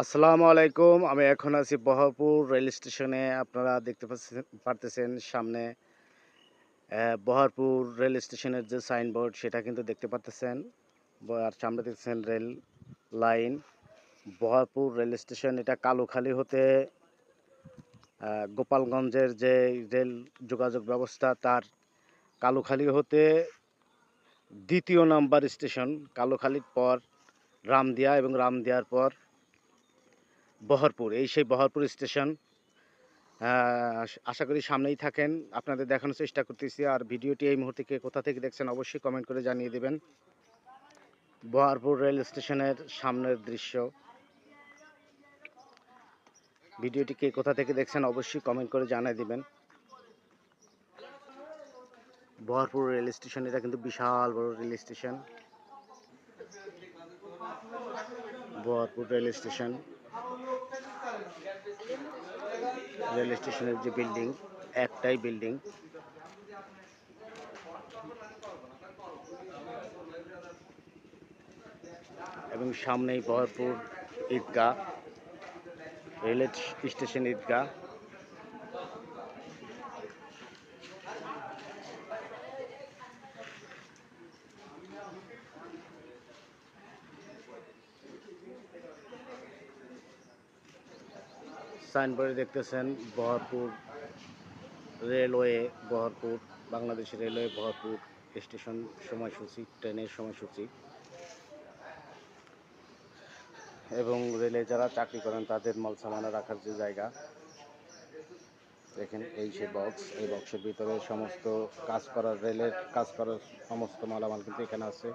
আসসালামু আলাইকুম। আমি এখন আছি বহরপুর রেল স্টেশনে। আপনারা দেখতে পারতেছেন সামনে বহরপুর রেল স্টেশনের যে সাইনবোর্ড, সেটা কিন্তু দেখতে পাচ্ছেন আর সামনে দেখছেন rail line. Baharpur rail station, এটা কালুখালী হতে গোপালগঞ্জের যে রেল যোগাযোগ ব্যবস্থা, তার কালুখালী হতে দ্বিতীয় নাম্বার স্টেশন, কালুখালীর পর রামদিয়া এবং রামদিয়ার পর বহরপুর, এই সেই বহরপুর স্টেশন। আশা করি সামনেই থাকেন। আপনাদের দেখানোর চেষ্টা করতেছি। আর ভিডিওটি এই মুহূর্তে কে কোথা থেকে দেখছেন অবশ্যই কমেন্ট করে জানিয়ে দেবেন। বহরপুর রেল স্টেশনের সামনের দৃশ্য। ভিডিওটি কে কোথা থেকে দেখছেন অবশ্যই কমেন্ট করে জানিয়ে দেবেন। বহরপুর রেল স্টেশন, এটা কিন্তু বিশাল বড় rail station. Baharpur rail station. Rail স্টেশনের যে বিল্ডিং একটাই বিল্ডিং। এবং সামনেই বহরপুর ঈদগাহ রেল স্টেশন ঈদগাহ। সাইনবোর্ডে দেখতেছেন, Baharpur railway Baharpur, Bangladesh railway Baharpur station সময়সূচি, ট্রেনের সময়সূচি। এবং রেলে যারা চাকরি করেন, তাদের মাল সামানা রাখার যে জায়গা, দেখেন এই সে বক্স এই বক্সের ভিতরে সমস্ত কাজ করার রেলের কাজ করার সমস্ত মালামাল কিন্তু এখানে আছে।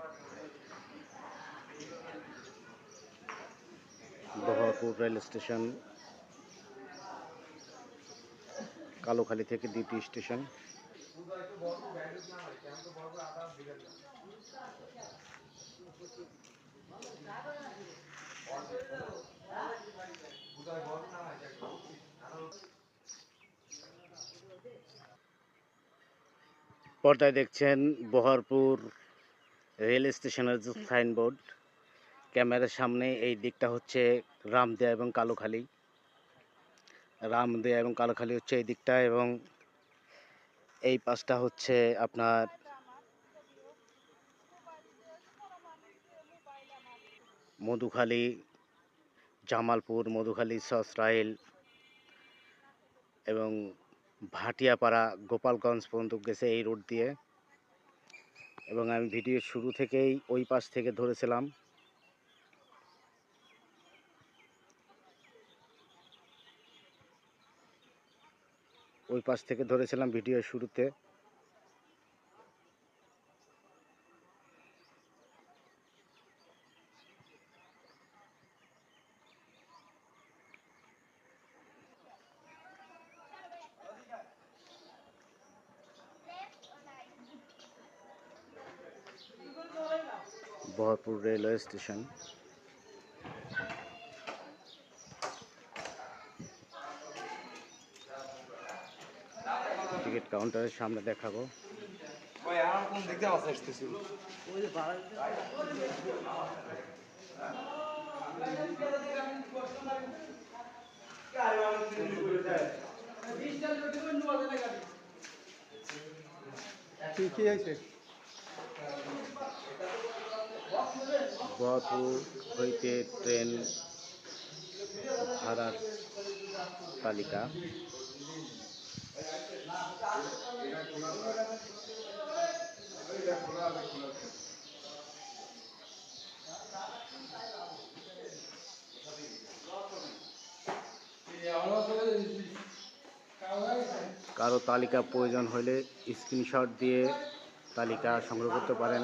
বহরপুর রেল স্টেশন কালোখালী থেকে দ্বিতীয় স্টেশন। পর্দায় দেখছেন বহরপুর রেল স্টেশনের সাইনবোর্ড। ক্যামেরার সামনে এই দিকটা হচ্ছে রামদিয়া এবং কালোখালী। রামদিয়া এবং কালোখালী হচ্ছে এই দিকটা এবং এই পাশটা হচ্ছে আপনার মধুখালী, জামালপুর, মধুখালী, সসরাইল এবং ভাটিয়াপাড়া, গোপালগঞ্জ পর্যন্ত গেছে এই রোড দিয়ে। এবং আমি ভিডিওর শুরু থেকেই ওই পাশ থেকে ধরেছিলাম। ওই পাশ থেকে ধরেছিলাম ভিডিওর শুরুতে। Baharpur railway station. টিকিট কাউন্টারের সামনে দেখাবো। হইতে ট্রেন ভাড়ার তালিকা। কারও তালিকা প্রয়োজন হলে স্ক্রিনশট দিয়ে তালিকা সংগ্রহ করতে পারেন।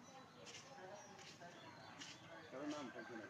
কারও নাম থাকবে না